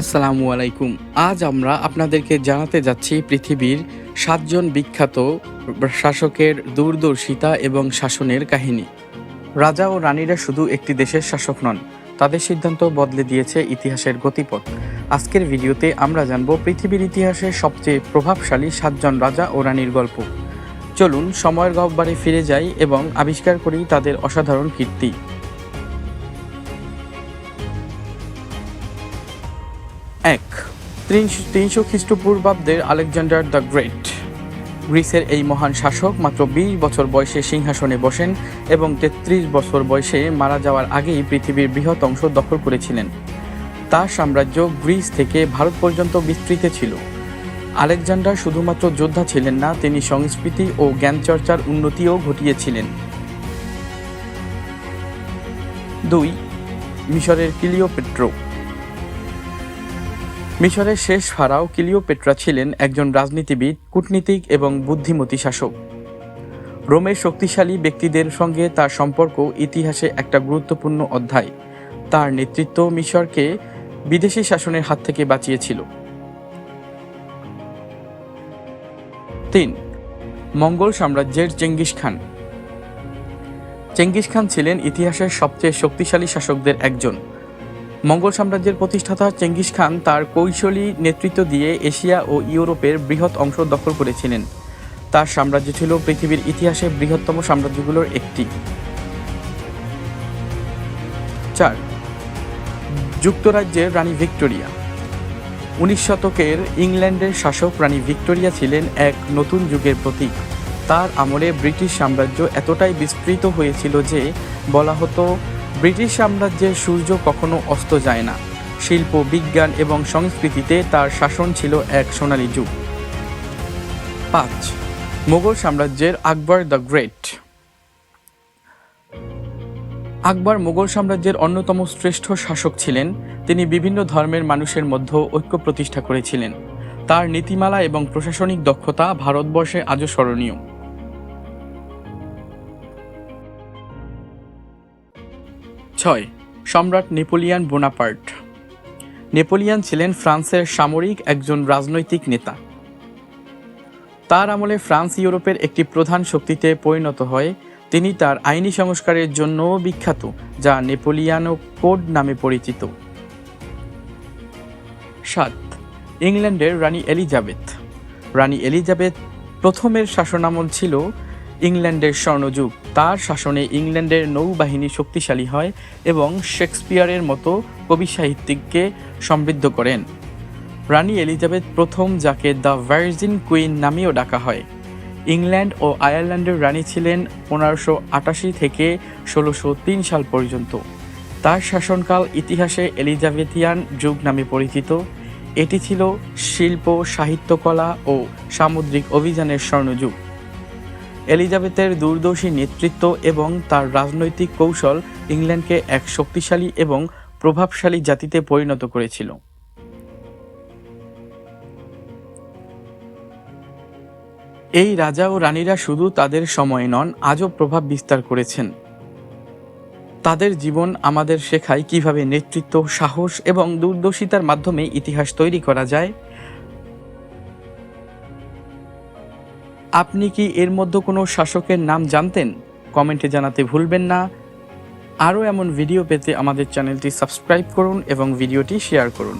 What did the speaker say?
আসসালামু আলাইকুম আজ আমরা আপনাদেরকে জানাতে যাচ্ছি পৃথিবীর সাতজন বিখ্যাত শাসকের দূরদর্শিতা এবং শাসনের কাহিনী। রাজা ও রানীরা শুধু একটি দেশের শাসক নন, তাদের সিদ্ধান্ত বদলে দিয়েছে ইতিহাসের গতিপথ। আজকের ভিডিওতে আমরা জানব পৃথিবীর ইতিহাসের সবচেয়ে প্রভাবশালী সাতজন রাজা ও রানীর গল্প। চলুন সময়ের গহ্বরে ফিরে যাই এবং আবিষ্কার করি তাদের অসাধারণ কীর্তি। এক। তিনশো তিনশো খ্রিস্টপূর্বাব্দের আলেকজান্ডার দ্য গ্রেট। গ্রিসের এই মহান শাসক মাত্র বিশ বছর বয়সে সিংহাসনে বসেন এবং তেত্রিশ বছর বয়সে মারা যাওয়ার আগেই পৃথিবীর বৃহৎ অংশ দখল করেছিলেন। তার সাম্রাজ্য গ্রিস থেকে ভারত পর্যন্ত বিস্তৃত ছিল। আলেকজান্ডার শুধুমাত্র যোদ্ধা ছিলেন না, তিনি সংস্কৃতি ও জ্ঞানচর্চার উন্নতিও ঘটিয়েছিলেন। দুই, মিশরের কিলিওপেট্রো। মিশরের শেষ ফারাও কিলিওপেট্রা ছিলেন একজন রাজনীতিবিদ, কূটনীতিক এবং বুদ্ধিমতী শাসক। রোমের শক্তিশালী ব্যক্তিদের সঙ্গে তার সম্পর্ক ইতিহাসে একটা গুরুত্বপূর্ণ অধ্যায়। তার নেতৃত্ব মিশরকে বিদেশি শাসনের হাত থেকে বাঁচিয়েছিল। তিন, মঙ্গল সাম্রাজ্যের চেঙ্গিস খান। চেঙ্গিস খান ছিলেন ইতিহাসের সবচেয়ে শক্তিশালী শাসকদের একজন। মঙ্গল সাম্রাজ্যের প্রতিষ্ঠাতা চেঙ্গিস খান তার কৌশলী নেতৃত্ব দিয়ে এশিয়া ও ইউরোপের বৃহৎ অংশ দখল করেছিলেন। তার সাম্রাজ্য ছিল পৃথিবীর ইতিহাসে বৃহত্তম সাম্রাজ্যগুলোর একটি। চার, যুক্তরাজ্যের রানী ভিক্টোরিয়া। উনিশ শতকের ইংল্যান্ডের শাসক রানী ভিক্টোরিয়া ছিলেন এক নতুন যুগের প্রতীক। তার আমলে ব্রিটিশ সাম্রাজ্য এতটাই বিস্তৃত হয়েছিল যে বলা হতো ব্রিটিশ সাম্রাজ্যের সূর্য কখনো অস্ত যায় না। শিল্প, বিজ্ঞান এবং সংস্কৃতিতে তার শাসন ছিল এক সোনালী যুগ। পাঁচ, মোগল সাম্রাজ্যের আকবর দ্য গ্রেট। আকবর মোগল সাম্রাজ্যের অন্যতম শ্রেষ্ঠ শাসক ছিলেন। তিনি বিভিন্ন ধর্মের মানুষের মধ্যে ঐক্য প্রতিষ্ঠা করেছিলেন। তার নীতিমালা এবং প্রশাসনিক দক্ষতা ভারতবর্ষে আজও স্মরণীয়। ছয়, সম্রাট নেপোলিয়ান বোনাপার্ট। নেপোলিয়ান ছিলেন ফ্রান্সের সামরিক একজন রাজনৈতিক নেতা। তার আমলে ফ্রান্স ইউরোপের একটি প্রধান শক্তিতে পরিণত হয়। তিনি তার আইনি সংস্কারের জন্য বিখ্যাত, যা নেপোলিয়ানো কোড নামে পরিচিত। সাত, ইংল্যান্ডের রানী এলিজাবেথ। রানী এলিজাবেথ প্রথমের শাসনামল ছিল ইংল্যান্ডের স্বর্ণযুগ। তার শাসনে ইংল্যান্ডের নৌবাহিনী শক্তিশালী হয় এবং শেক্সপিয়ারের মতো কবি সাহিত্যিককে সমৃদ্ধ করেন। রানী এলিজাবেথ প্রথম যাকে দ্য ভার্জিন কুইন নামেও ডাকা হয়। ইংল্যান্ড ও আয়ারল্যান্ডের রানী ছিলেন পনেরোশো আটাশি থেকে ষোলোশো তিন সাল পর্যন্ত। তার শাসনকাল ইতিহাসে এলিজাবেথিয়ান যুগ নামে পরিচিত। এটি ছিল শিল্প সাহিত্যকলা ও সামুদ্রিক অভিযানের স্বর্ণযুগ। এলিজাবেথের দূরদর্শী নেতৃত্ব এবং তার রাজনৈতিক কৌশল ইংল্যান্ডকে এক শক্তিশালী এবং প্রভাবশালী জাতিতে পরিণত করেছিল। এই রাজা ও রানীরা শুধু তাদের সময় নন, আজও প্রভাব বিস্তার করেছেন। তাদের জীবন আমাদের শেখায় কীভাবে নেতৃত্ব, সাহস এবং দূরদর্শিতার মাধ্যমে ইতিহাস তৈরি করা যায়। আপনি কি এর মধ্যে কোনো শাসকের নাম জানতেন? কমেন্টে জানাতে ভুলবেন না। আরও এমন ভিডিও পেতে আমাদের চ্যানেলটি সাবস্ক্রাইব করুন এবং ভিডিওটি শেয়ার করুন।